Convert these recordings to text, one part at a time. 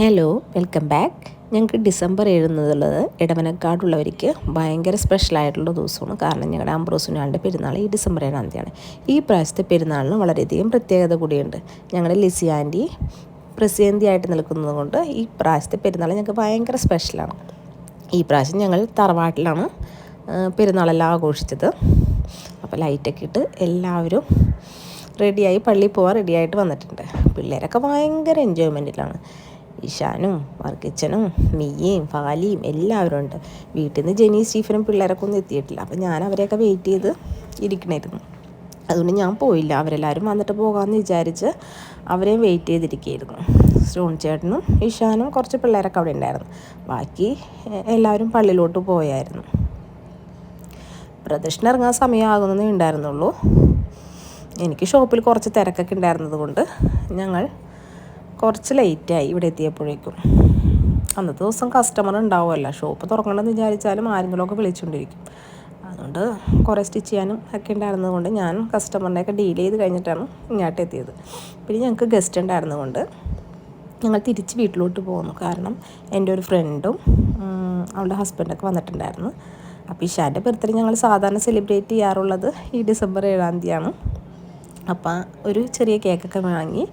Hello welcome back ഞങ്ങൾക്ക് December എഴുന്നതുള്ളത് ഇടവനക്കാടുള്ളവർക്ക് ഭയങ്കര സ്പെഷ്യലായിട്ടുള്ള ദിവസമാണ്. കാരണം ഞങ്ങളുടെ അംബ്രോസുനാളിന്റെ പെരുന്നാൾ ഈ ഡിസംബർ ഏഴാം തീയതിയാണ്. ഈ പ്രാവശ്യത്തെ പെരുന്നാളിന് വളരെയധികം പ്രത്യേകത കൂടിയുണ്ട്. ഞങ്ങളുടെ ലിസി ആന്റി പ്രസിദ്ധന്തിയായിട്ട് നിൽക്കുന്നത് കൊണ്ട് ഈ പ്രാവശ്യത്തെ പെരുന്നാൾ ഞങ്ങൾക്ക് ഭയങ്കര സ്പെഷ്യലാണ് ഈ പ്രാവശ്യം ഞങ്ങൾ തറവാട്ടിലാണ് പെരുന്നാളെല്ലാം ആഘോഷിച്ചത്. അപ്പോൾ ലൈറ്റൊക്കെ ഇട്ട് എല്ലാവരും റെഡിയായി പള്ളിയിൽ പോകാൻ റെഡിയായിട്ട് വന്നിട്ടുണ്ട്. പിള്ളേരൊക്കെ ഭയങ്കര എൻജോയ്മെന്റിലാണ് ഇഷാനും വർക്കിച്ചനും മിയയും ഫാലിയും എല്ലാവരും ഉണ്ട്. വീട്ടിൽ നിന്ന് ജെനി സ്റ്റീഫനും പിള്ളേരൊക്കെ ഒന്നും എത്തിയിട്ടില്ല. അപ്പം ഞാൻ അവരെയൊക്കെ വെയിറ്റ് ചെയ്ത് ഇരിക്കണമായിരുന്നു അതുകൊണ്ട് ഞാൻ പോയില്ല. അവരെല്ലാവരും വന്നിട്ട് പോകാമെന്ന് വിചാരിച്ച് അവരെയും വെയിറ്റ് ചെയ്തിരിക്കുകയായിരുന്നു. സ്റ്റോൺ ചേട്ടനും ഇഷാനും കുറച്ച് പിള്ളേരൊക്കെ അവിടെ ഉണ്ടായിരുന്നു. ബാക്കി എല്ലാവരും പള്ളിയിലോട്ട് പോയായിരുന്നു. പ്രദക്ഷിണ ഇറങ്ങാൻ സമയമാകുന്നതേ ഉണ്ടായിരുന്നുള്ളൂ. എനിക്ക് ഷോപ്പിൽ കുറച്ച് തിരക്കൊക്കെ ഉണ്ടായിരുന്നത് കൊണ്ട് ഞങ്ങൾ കുറച്ച് ലേറ്റായി ഇവിടെ എത്തിയപ്പോഴേക്കും. അന്നത്തെ ദിവസം കസ്റ്റമർ ഉണ്ടാവുമല്ലോ. ഷോപ്പ് തുറക്കണമെന്ന് വിചാരിച്ചാലും ആരെങ്കിലുമൊക്കെ വിളിച്ചുകൊണ്ടിരിക്കും അതുകൊണ്ട് കുറേ സ്റ്റിച്ച് ചെയ്യാനും ഒക്കെ ഉണ്ടായിരുന്നതുകൊണ്ട് ഞാൻ കസ്റ്റമറിനെയൊക്കെ ഡീൽ ചെയ്ത് കഴിഞ്ഞിട്ടാണ് ഇങ്ങോട്ട് എത്തിയത്. പിന്നെ ഞങ്ങൾക്ക് ഗസ്റ്റ് ഉണ്ടായിരുന്നതുകൊണ്ട് ഞങ്ങൾ തിരിച്ച് വീട്ടിലോട്ട് പോകുന്നു കാരണം എന്റെ ഒരു ഫ്രണ്ടും അവളുടെ ഹസ്ബൻഡൊക്കെ വന്നിട്ടുണ്ടായിരുന്നു. അപ്പോൾ ഇഷാന്റെ ബർത്ത്ഡേ ഞങ്ങൾ സാധാരണ സെലിബ്രേറ്റ് ചെയ്യാറുള്ളത് ഈ ഡിസംബർ ഏഴാം തീയതിയാണ്. അപ്പം ഒരു ചെറിയ കേക്കൊക്കെ വാങ്ങി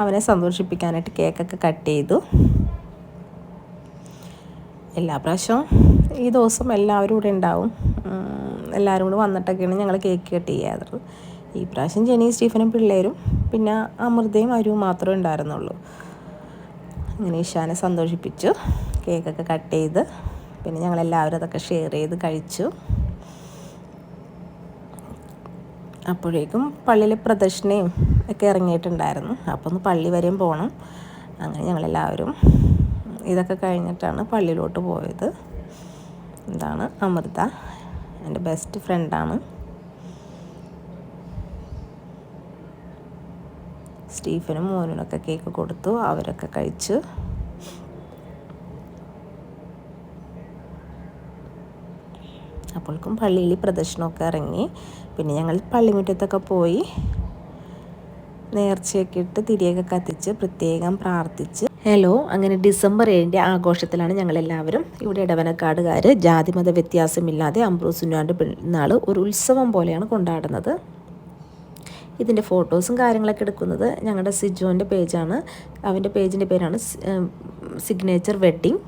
അവനെ സന്തോഷിപ്പിക്കാനായിട്ട് കേക്കൊക്കെ കട്ട് ചെയ്തു. എല്ലാ പ്രാവശ്യവും ഈ ദിവസം എല്ലാവരും ഇവിടെ ഉണ്ടാവും. എല്ലാവരും കൂടെ വന്നിട്ടൊക്കെയാണ് ഞങ്ങൾ കേക്ക് കട്ട് ചെയ്യാറ് ഈ പ്രാവശ്യം ജെനി സ്റ്റീഫനും പിള്ളേരും പിന്നെ അമൃതയും അരുവും മാത്രമേ ഉണ്ടായിരുന്നുള്ളൂ. അങ്ങനെ ഇഷാനെ സന്തോഷിപ്പിച്ചു കേക്കൊക്കെ കട്ട് ചെയ്ത് പിന്നെ ഞങ്ങളെല്ലാവരും അതൊക്കെ ഷെയർ ചെയ്ത് കഴിച്ചു. അപ്പോഴേക്കും പള്ളിയിൽ പ്രദക്ഷിണയും ഒക്കെ ഇറങ്ങിയിട്ടുണ്ടായിരുന്നു. അപ്പോൾ ഒന്ന് പള്ളി വരെയും പോകണം അങ്ങനെ ഞങ്ങളെല്ലാവരും ഇതൊക്കെ കഴിഞ്ഞിട്ടാണ് പള്ളിയിലോട്ട് പോയത്. ഇതാണ് അമൃത എന്റെ ബെസ്റ്റ് ഫ്രണ്ടാണ് സ്റ്റീഫനും മോനുനൊക്കെ കേക്ക് കൊടുത്തു അവരൊക്കെ കഴിച്ചു അപ്പോൾക്കും പള്ളിയിൽ പ്രദർശനമൊക്കെ ഇറങ്ങി. പിന്നെ ഞങ്ങൾ പള്ളിമുറ്റത്തൊക്കെ പോയി നേർച്ചയൊക്കെ ഇട്ട് തിരിയൊക്കെ കത്തിച്ച് പ്രത്യേകം പ്രാർത്ഥിച്ച്. ഹലോ അങ്ങനെ ഡിസംബർ ഏഴിന്റെ ആഘോഷത്തിലാണ് ഞങ്ങളെല്ലാവരും. ഇവിടെ ഇടവനക്കാടുകാർ ജാതിമത വ്യത്യാസമില്ലാതെ അമ്പ്രൂസുനാണ്ട് പിന്നാൾ ഒരു ഉത്സവം പോലെയാണ് കൊണ്ടാടുന്നത്. ഇതിന്റെ ഫോട്ടോസും കാര്യങ്ങളൊക്കെ എടുക്കുന്നത് ഞങ്ങളുടെ സിജോന്റെ പേജാണ്. അവന്റെ പേജിന്റെ പേരാണ് സിഗ്നേച്ചർ വെഡ്ഡിങ്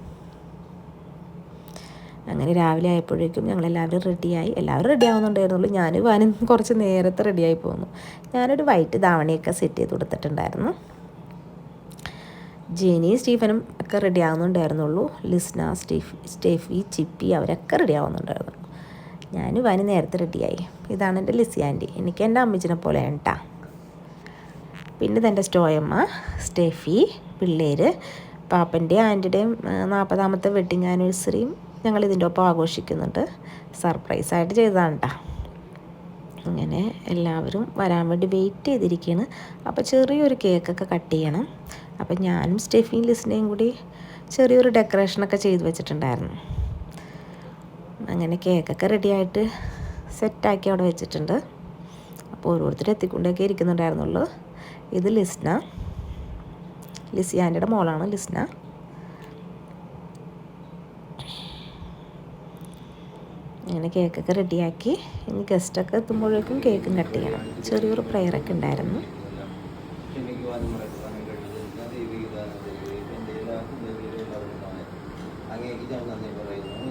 അങ്ങനെ രാവിലെ ആയപ്പോഴേക്കും ഞങ്ങളെല്ലാവരും റെഡിയായി എല്ലാവരും റെഡി ആവുന്നുണ്ടായിരുന്നുള്ളൂ. ഞാൻ വാനും കുറച്ച് നേരത്തെ റെഡിയായി പോന്നു. ഞാനൊരു വൈറ്റ് ധാവണിയൊക്കെ സെറ്റ് ചെയ്ത് കൊടുത്തിട്ടുണ്ടായിരുന്നു. ജെനി സ്റ്റീഫനും ഒക്കെ റെഡി ആവുന്നുണ്ടായിരുന്നുള്ളൂ. ലിസ്ന സ്റ്റീഫ് സ്റ്റേഫി ചിപ്പി അവരൊക്കെ റെഡി ആവുന്നുണ്ടായിരുന്നു. ഞാൻ വാന് നേരത്തെ റെഡിയായി ഇതാണ് എന്റെ ലിസി ആന്റി. എനിക്ക് എന്റെ അമ്മച്ചിനെ പോലെ കേട്ടാ പിന്നെ ഇതെന്റെ സ്റ്റോയമ്മ സ്റ്റേഫി പിള്ളേർ പാപ്പന്റെയും ആന്റിയുടെയും നാൽപ്പതാമത്തെ വെഡിങ് ആനിവേഴ്സറിയും ഞങ്ങൾ ഇതിന്റെ ഒപ്പം ആഘോഷിക്കുന്നുണ്ട് സർപ്രൈസായിട്ട് ചെയ്തതാണ് അങ്ങനെ എല്ലാവരും വരാൻ വേണ്ടി വെയിറ്റ് ചെയ്തിരിക്കുകയാണ് അപ്പോൾ ചെറിയൊരു കേക്കൊക്കെ കട്ട് ചെയ്യണം. അപ്പോൾ ഞാനും സ്റ്റെഫിൻ ലിസിനെയും കൂടി ചെറിയൊരു ഡെക്കറേഷനൊക്കെ ചെയ്ത് വെച്ചിട്ടുണ്ടായിരുന്നു. അങ്ങനെ കേക്കൊക്കെ റെഡിയായിട്ട് സെറ്റാക്കി അവിടെ വെച്ചിട്ടുണ്ട്. അപ്പോൾ ഓരോരുത്തർ എത്തിക്കൊണ്ടൊക്കെ ഇരിക്കുന്നുണ്ടായിരുന്നുള്ളൂ. ഇത് ലിസ്ന. ലിസിയാന്റെ മോളാണ് ലിസ്ന. അങ്ങനെ കേക്കൊക്കെ റെഡിയാക്കി. ഇനി ഗസ്റ്റൊക്കെ എത്തുമ്പോഴേക്കും കേക്കും കട്ട് ചെയ്യണം. ചെറിയൊരു പ്രയറൊക്കെ ഉണ്ടായിരുന്നു. പറയുന്നു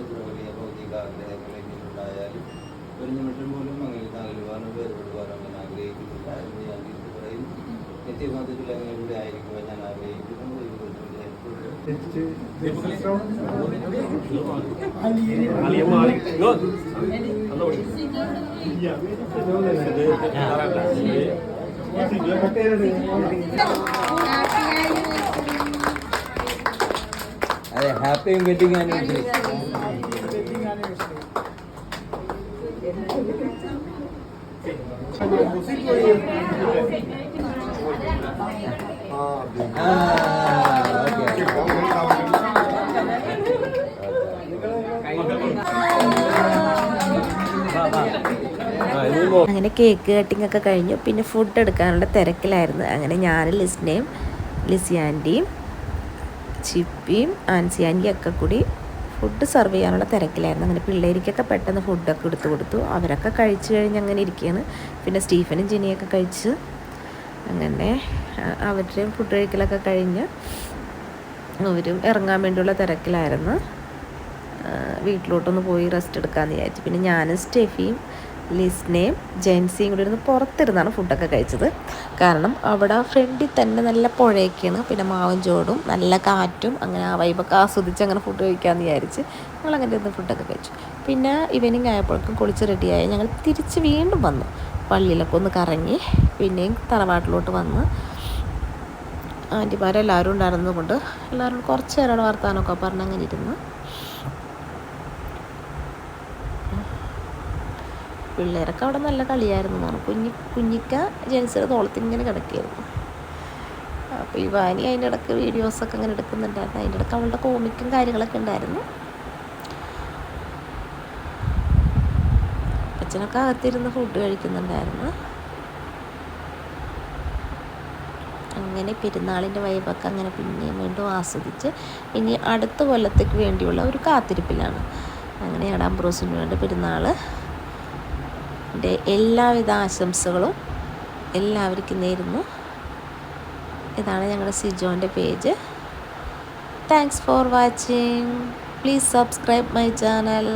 ഒരു നിമിഷം പോലും happy wedding anniversary. Happy wedding anniversary. Ah, അങ്ങനെ കേക്ക് കട്ടിംഗ് ഒക്കെ കഴിഞ്ഞു. പിന്നെ ഫുഡ് എടുക്കാനുള്ള തിരക്കിലായിരുന്നു. അങ്ങനെ ഞാൻ ലിസ്നയും ലിസി ആന്റിയും ചിപ്പിയും ആൻസിയാന്റിയും ഒക്കെ കൂടി ഫുഡ് സെർവ് ചെയ്യാനുള്ള തിരക്കിലായിരുന്നു. അങ്ങനെ പിള്ളേർക്കൊക്കെ പെട്ടെന്ന് ഫുഡൊക്കെ എടുത്തു കൊടുത്തു. അവരൊക്കെ കഴിച്ചു കഴിഞ്ഞ് അങ്ങനെ ഇരിക്കുകയാണ്. പിന്നെ സ്റ്റീഫനും ജിനിയൊക്കെ കഴിച്ച് അങ്ങനെ അവരുടെയും ഫുഡ് കഴിക്കലൊക്കെ കഴിഞ്ഞ് അവരും ഇറങ്ങാൻ വേണ്ടിയുള്ള തിരക്കിലായിരുന്നു. വീട്ടിലോട്ടൊന്ന് പോയി റെസ്റ്റ് എടുക്കാമെന്ന് വിചാരിച്ചു. പിന്നെ ഞാനും സ്റ്റെഫിയും ലിസ്നയും ജെൻസിയും കൂടി ഇരുന്ന് പുറത്തിരുന്നാണ് ഫുഡൊക്കെ കഴിച്ചത്. കാരണം അവിടെ ഫ്രണ്ടിൽ തന്നെ നല്ല പുഴയൊക്കെയാണ്. പിന്നെ മാവും ചോടും നല്ല കാറ്റും അങ്ങനെ ആ വൈബൊക്കെ ആസ്വദിച്ച് അങ്ങനെ ഫുഡ് കഴിക്കാമെന്ന് വിചാരിച്ച് ഞങ്ങൾ അങ്ങനെ ഇരുന്ന് ഫുഡൊക്കെ കഴിച്ചു. പിന്നെ ഈവനിങ് ആയപ്പോഴേക്കും കുളിച്ച് റെഡിയായി ഞങ്ങൾ തിരിച്ച് വീണ്ടും വന്നു. പള്ളിയിലൊക്കെ ഒന്ന് കറങ്ങി പിന്നെയും തറവാട്ടിലോട്ട് വന്ന് ആന്റിമാരെല്ലാവരും ഉണ്ടായിരുന്നതുകൊണ്ട് എല്ലാവരും കുറച്ച് നേരം വർത്താനമൊക്കെ പറഞ്ഞ് അങ്ങനെ ഇരുന്ന്. പിള്ളേരൊക്കെ അവിടെ നല്ല കളിയായിരുന്നു എന്നാണ്. കുഞ്ഞി കുഞ്ഞിക്ക ജനിച്ചത് തോളത്തിൽ ഇങ്ങനെ കിടക്കുകയായിരുന്നു. അപ്പോൾ ഈ വാനി അതിന്റെ ഇടയ്ക്ക് വീഡിയോസൊക്കെ അങ്ങനെ എടുക്കുന്നുണ്ടായിരുന്നു. അതിന്റെ ഇടയ്ക്ക് അവളുടെ കോമിക്കും കാര്യങ്ങളൊക്കെ ഉണ്ടായിരുന്നു. അച്ഛനൊക്കെ അകത്തിരുന്ന് ഫുഡ് കഴിക്കുന്നുണ്ടായിരുന്നു. അങ്ങനെ പെരുന്നാളിന്റെ വൈബൊക്കെ അങ്ങനെ പിന്നെയും വീണ്ടും ആസ്വദിച്ച് ഇനി അടുത്ത കൊല്ലത്തേക്ക് വേണ്ടിയുള്ള ഒരു കാത്തിരിപ്പിലാണ്. അങ്ങനെയാണ് അംബ്രോസിന് വേണ്ടി പെരുന്നാൾ എന്റെ എല്ലാവിധ ആശംസകളും എല്ലാവർക്കും നേരുന്നു. ഇതാണ് ഞങ്ങളുടെ സിജോന്റെ page. Thanks for watching please subscribe my channel